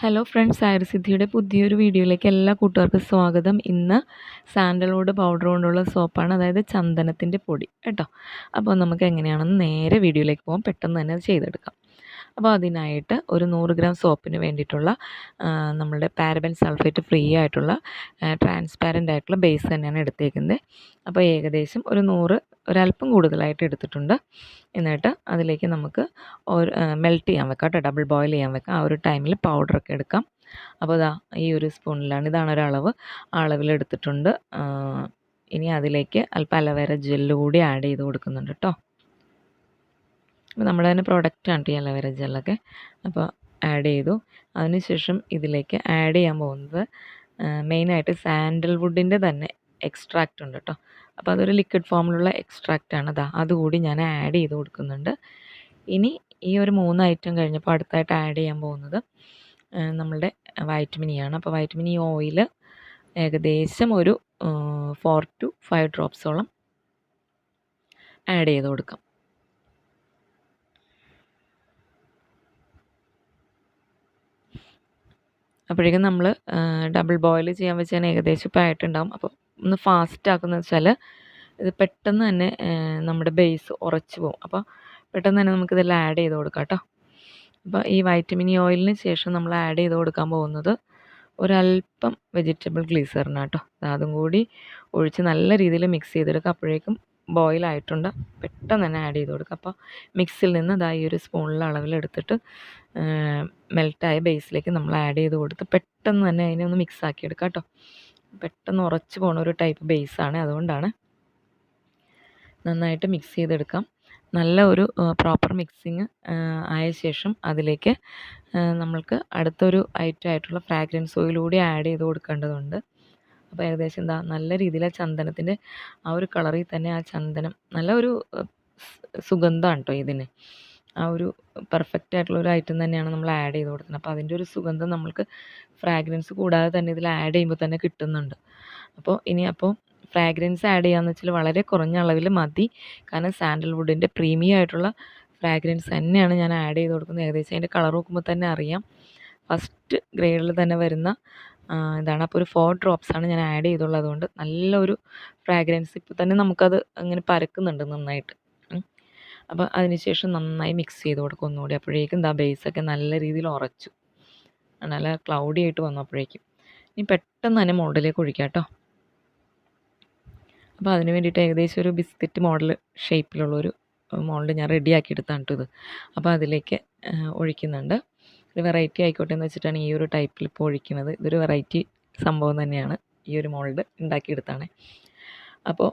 Hello friends ആയുർസിദ്ധിയുടെ പുതിയൊരു വീഡിയോയിലേക്ക് എല്ലാ കൂട്ടുകാർക്കും സ്വാഗതം. ഇന്ന് സാൻഡൽവുഡ് പൗഡർ കൊണ്ടുള്ള സോപ്പാണ് അതായത് ചന്ദനത്തിന്റെ പൊടി കേട്ടോ. അപ്പോൾ നമുക്ക് എങ്ങനെയാണെന്ന് നേരെ വീഡിയോയിലേക്ക് പോകാം പെട്ടെന്ന് തന്നെ അത് ചെയ്തെടുക്കാം. അപ്പോൾ അതിനായിട്ട് ഒരു നൂറ് ഗ്രാം സോപ്പിന് വേണ്ടിയിട്ടുള്ള നമ്മളുടെ പാരബൻ സൾഫേറ്റ് ഫ്രീ ആയിട്ടുള്ള ട്രാൻസ്പാരന്റ് ആയിട്ടുള്ള ബേസ് തന്നെയാണ് എടുത്തേക്കുന്നത്. അപ്പോൾ ഏകദേശം ഒരു നൂറ് ഒരല്പം കൂടുതലായിട്ട് എടുത്തിട്ടുണ്ട്. എന്നിട്ട് അതിലേക്ക് നമുക്ക് ഒരു മെൽറ്റ് ചെയ്യാൻ വെക്കാം കേട്ടോ. ഡബിൾ ബോയിൽ ചെയ്യാൻ വെക്കാം. ആ ഒരു ടൈമിൽ പൗഡറൊക്കെ എടുക്കാം. അപ്പോൾ ഇതാ ഈ ഒരു സ്പൂണിലാണ് ഇതാണ് ഒരളവ് അളവ്. ആ അളവിൽ ഇനി അതിലേക്ക് അല്പം അലവേര ജെല്ല് കൂടി ആഡ് ചെയ്ത് കൊടുക്കുന്നുണ്ട് കേട്ടോ. അപ്പോൾ നമ്മുടെ തന്നെ പ്രോഡക്റ്റാണ് ഈ അലവേര ജെല്ലൊക്കെ അപ്പോൾ ആഡ് ചെയ്തു. അതിനുശേഷം ഇതിലേക്ക് ആഡ് ചെയ്യാൻ പോകുന്നത് മെയിനായിട്ട് സാൻഡൽവുഡിന്റെ തന്നെ എക്സ്ട്രാക്റ്റ് ഉണ്ട് കേട്ടോ അപ്പോൾ അതൊരു ലിക്വിഡ് ഫോമിലുള്ള എക്സ്ട്രാക്റ്റ് ആണ്. അതാ അതുകൂടി ഞാൻ ആഡ് ചെയ്ത് കൊടുക്കുന്നുണ്ട്. ഇനി ഈ ഒരു മൂന്ന് ഐറ്റം കഴിഞ്ഞപ്പോൾ അടുത്തായിട്ട് ആഡ് ചെയ്യാൻ പോകുന്നത് നമ്മളുടെ വൈറ്റമിൻ ഇ ആണ്. അപ്പോൾ വൈറ്റമിൻ ഇ ഓയിൽ ഏകദേശം ഒരു ഫോർ ടു ഫൈവ് ഡ്രോപ്സോളം ആഡ് ചെയ്ത് കൊടുക്കാം. അപ്പോഴേക്കും നമ്മൾ ഡബിൾ ബോയിൽ ചെയ്യാൻ വെച്ചാൽ ഏകദേശം ഇപ്പോൾ ആയിട്ടുണ്ടാവും. അപ്പോൾ ഒന്ന് ഫാസ്റ്റ് ആക്കുന്നത് വെച്ചാൽ ഇത് പെട്ടെന്ന് തന്നെ നമ്മുടെ ബേസ് ഉറച്ചു പോകും. അപ്പോൾ പെട്ടെന്ന് തന്നെ നമുക്കിതെല്ലാം ആഡ് ചെയ്ത് കൊടുക്കാം കേട്ടോ അപ്പോൾ ഈ വൈറ്റമിൻ ഇ ഓയിലിന് ശേഷം നമ്മൾ ആഡ് ചെയ്ത് കൊടുക്കാൻ പോകുന്നത് ഒരല്പം വെജിറ്റബിൾ ഗ്ലീസറിനാണ് കേട്ടോ അതും കൂടി ഒഴിച്ച് നല്ല രീതിയിൽ മിക്സ് ചെയ്തെടുക്കുക. അപ്പോഴേക്കും ബോയിൽ ആയിട്ടുണ്ട്. പെട്ടെന്ന് തന്നെ ആഡ് ചെയ്ത് കൊടുക്കുക. അപ്പോൾ മിക്സിൽ നിന്ന് ഇതാ ഈ ഒരു സ്പൂണിലെ അളവിലെടുത്തിട്ട് മെൽട്ടായ ബേസിലേക്ക് നമ്മൾ ആഡ് ചെയ്ത് കൊടുത്ത് പെട്ടെന്ന് തന്നെ അതിനെ ഒന്ന് മിക്സ് ആക്കി കേട്ടോ പെട്ടെന്ന് ഉറച്ച് പോണ ഒരു ടൈപ്പ് ബേസാണ് അതുകൊണ്ടാണ് നന്നായിട്ട് മിക്സ് ചെയ്തെടുക്കാം. നല്ല ഒരു പ്രോപ്പർ മിക്സിങ് ആയ ശേഷം അതിലേക്ക് നമ്മൾക്ക് അടുത്തൊരു ഐറ്റം ആയിട്ടുള്ള ഫ്രാഗ്രൻസ് ഓയിലൂടെ ആഡ് ചെയ്ത് കൊടുക്കേണ്ടതുണ്ട്. അപ്പോൾ ഏകദേശം എന്താ നല്ല രീതിയിൽ ആ ചന്ദനത്തിന്റെ ആ ഒരു കളറിൽ തന്നെ ആ ചന്ദനം നല്ല ഒരു സുഗന്ധമാണ് കേട്ടോ ഇതിന്. ആ ഒരു പെർഫെക്റ്റ് ആയിട്ടുള്ള ഒരു ഐറ്റം തന്നെയാണ് നമ്മൾ ആഡ് ചെയ്ത് കൊടുക്കുന്നത്. അപ്പോൾ അതിന്റെ ഒരു സുഗന്ധം നമ്മൾക്ക് ഫ്രാഗ്രൻസ് കൂടാതെ തന്നെ ഇതിൽ ആഡ് ചെയ്യുമ്പോൾ തന്നെ കിട്ടുന്നുണ്ട്. അപ്പോൾ ഇനി അപ്പോൾ ഫ്രാഗ്രൻസ് ആഡ് ചെയ്യാന്ന് വെച്ചാൽ വളരെ കുറഞ്ഞ അളവിൽ മതി. കാരണം സാൻഡൽവുഡിന്റെ പ്രീമിയം ആയിട്ടുള്ള ഫ്രാഗ്രൻസ് തന്നെയാണ് ഞാൻ ആഡ് ചെയ്ത് കൊടുക്കുന്നത്. ഏകദേശം അതിന്റെ കളർ നോക്കുമ്പോൾ തന്നെ അറിയാം. ഫസ്റ്റ് ഗ്രേഡിൽ തന്നെ വരുന്ന ഇതാണ്. അപ്പോൾ ഒരു ഫോർ ഡ്രോപ്സാണ് ഞാൻ ആഡ് ചെയ്തുള്ളത് അതുകൊണ്ട് നല്ലൊരു ഫ്രാഗ്രൻസ് ഇപ്പോൾ തന്നെ നമുക്കത് അങ്ങനെ പരക്കുന്നുണ്ട് നന്നായിട്ട്. അപ്പോൾ അതിനുശേഷം നന്നായി മിക്സ് ചെയ്ത് കൊടുക്കും ഒന്നുകൂടി. അപ്പോഴേക്കും എന്താ ബേസൊക്കെ നല്ല രീതിയിൽ ഉറച്ചു. നല്ല ക്ലൗഡി ആയിട്ട് വന്നു അപ്പോഴേക്കും. ഇനി പെട്ടെന്ന് തന്നെ മോഡലിലേക്ക് ഒഴിക്കാം കേട്ടോ. അപ്പോൾ അതിന് വേണ്ടിയിട്ട് ഏകദേശം ഒരു ബിസ്ക്കറ്റ് മോഡൽ ഷേപ്പിലുള്ളൊരു മോഡൽ ഞാൻ റെഡിയാക്കി എടുത്താണ് കേട്ടോ ഇത്. അപ്പോൾ അതിലേക്ക് ഒഴിക്കുന്നുണ്ട്. ഇത് വെറൈറ്റി ആയിക്കോട്ടെ എന്ന് വെച്ചിട്ടാണ് ഈ ഒരു ടൈപ്പിൽ ഇപ്പോൾ ഒഴിക്കുന്നത്. ഇതൊരു വെറൈറ്റി സംഭവം തന്നെയാണ് ഈ ഒരു മോൾഡ് ഉണ്ടാക്കിയെടുത്താണ് അപ്പോൾ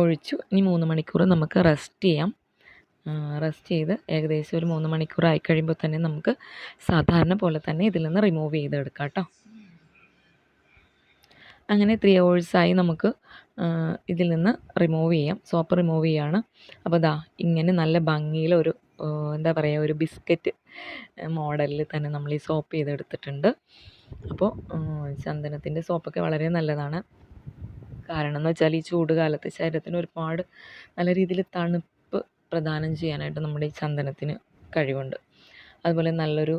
ഒഴിച്ചു. ഇനി മൂന്ന് മണിക്കൂർ നമുക്ക് റെസ്റ്റ് ചെയ്യാം. റെസ്റ്റ് ചെയ്ത് ഏകദേശം ഒരു മൂന്ന് മണിക്കൂർ ആയി കഴിയുമ്പോൾ തന്നെ നമുക്ക് സാധാരണ പോലെ തന്നെ ഇതിൽ നിന്ന് റിമൂവ് ചെയ്തെടുക്കാം കേട്ടോ അങ്ങനെ ത്രീ ആയി നമുക്ക് ഇതിൽ നിന്ന് റിമൂവ് ചെയ്യാം. സോപ്പ് റിമൂവ് ചെയ്യാണ്. അപ്പോൾ ദാ ഇങ്ങനെ നല്ല ഭംഗിയിലൊരു എന്താ പറയുക ഒരു ബിസ്ക്കറ്റ് മോഡലിൽ തന്നെ നമ്മൾ ഈ സോപ്പ് ചെയ്തെടുത്തിട്ടുണ്ട്. അപ്പോൾ ചന്ദനത്തിന്റെ സോപ്പൊക്കെ വളരെ നല്ലതാണ്. കാരണം എന്ന് വെച്ചാൽ ഈ ചൂട് കാലത്ത് ശരീരത്തിന് ഒരുപാട് നല്ല രീതിയിൽ തണുപ്പ് പ്രദാനം ചെയ്യാനായിട്ട് നമ്മുടെ ഈ ചന്ദനത്തിന് കഴിവുണ്ട്. അതുപോലെ നല്ലൊരു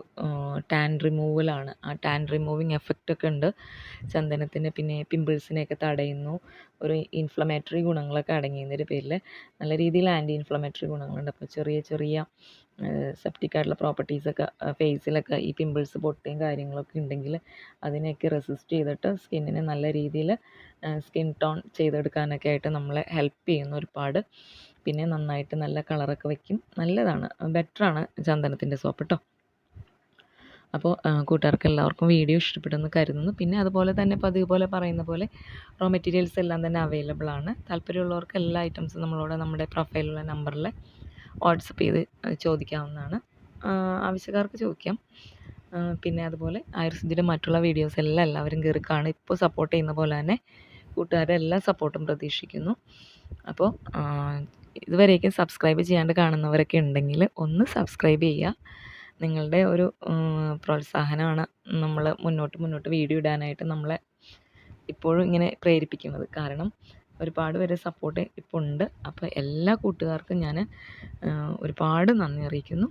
ടാൻ റിമൂവലാണ് ആ ടാൻ റിമൂവിങ് എഫക്റ്റ് ഒക്കെ ഉണ്ട്. ചന്ദനത്തിന് പിന്നെ പിമ്പിൾസിനെയൊക്കെ തടയുന്നു. ഒരു ഇൻഫ്ലമേറ്ററി ഗുണങ്ങളൊക്കെ അടങ്ങിയതിന്റെ പേരിൽ. നല്ല രീതിയിൽ ആന്റി ഇൻഫ്ലമേറ്ററി ഗുണങ്ങളുണ്ട്. അപ്പോൾ ചെറിയ ചെറിയ സെപ്റ്റിക് ആയിട്ടുള്ള പ്രോപ്പർട്ടീസൊക്കെ ഫേസിലൊക്കെ ഈ പിമ്പിൾസ് പൊട്ടുകയും കാര്യങ്ങളൊക്കെ ഉണ്ടെങ്കിൽ അതിനെയൊക്കെ റെസിസ്റ്റ് ചെയ്തിട്ട് സ്കിന്നിനെ നല്ല രീതിയിൽ സ്കിൻ ടോൺ ചെയ്തെടുക്കാനൊക്കെ ആയിട്ട് നമ്മളെ ഹെൽപ്പ് ചെയ്യുന്നു ഒരുപാട് പിന്നെ നന്നായിട്ട് നല്ല കളറൊക്കെ വയ്ക്കും നല്ലതാണ്. ബെറ്ററാണ് ചന്ദനത്തിന്റെ സോപ്പ് കേട്ടോ അപ്പോൾ കൂട്ടുകാർക്ക് എല്ലാവർക്കും വീഡിയോ ഇഷ്ടപ്പെടുമെന്ന് കരുതുന്നു. പിന്നെ അതുപോലെ തന്നെ ഇപ്പോൾ അതുപോലെ പറയുന്ന പോലെ റോ മെറ്റീരിയൽസ് എല്ലാം തന്നെ അവൈലബിൾ ആണ്. താല്പര്യമുള്ളവർക്ക് എല്ലാ ഐറ്റംസും നമ്മളോട് നമ്മുടെ പ്രൊഫൈലുള്ള നമ്പറിൽ വാട്സപ്പ് ചെയ്ത് ചോദിക്കാവുന്നതാണ്. ആവശ്യക്കാർക്ക് ചോദിക്കാം. പിന്നെ അതുപോലെ ആയുർസിദ്ധിയുടെ മറ്റുള്ള വീഡിയോസ് എല്ലാം എല്ലാവരും കയറി ഇപ്പോൾ സപ്പോർട്ട് ചെയ്യുന്ന പോലെ തന്നെ കൂട്ടുകാരുടെ എല്ലാ സപ്പോർട്ടും പ്രതീക്ഷിക്കുന്നു. അപ്പോൾ ഇതുവരേക്കും സബ്സ്ക്രൈബ് ചെയ്യാണ്ട് കാണുന്നവരൊക്കെ ഉണ്ടെങ്കിൽ ഒന്ന് സബ്സ്ക്രൈബ് ചെയ്യുക. നിങ്ങളുടെ ഒരു പ്രോത്സാഹനമാണ് നമ്മൾ മുന്നോട്ട് മുന്നോട്ട് വീഡിയോ ഇടാനായിട്ട് നമ്മളെ ഇപ്പോഴും ഇങ്ങനെ പ്രേരിപ്പിക്കുന്നത്. കാരണം ഒരുപാട് പേര് സപ്പോർട്ട് ഇപ്പോൾ ഉണ്ട്. അപ്പോൾ എല്ലാ കൂട്ടുകാർക്കും ഞാൻ ഒരുപാട് നന്ദി അറിയിക്കുന്നു.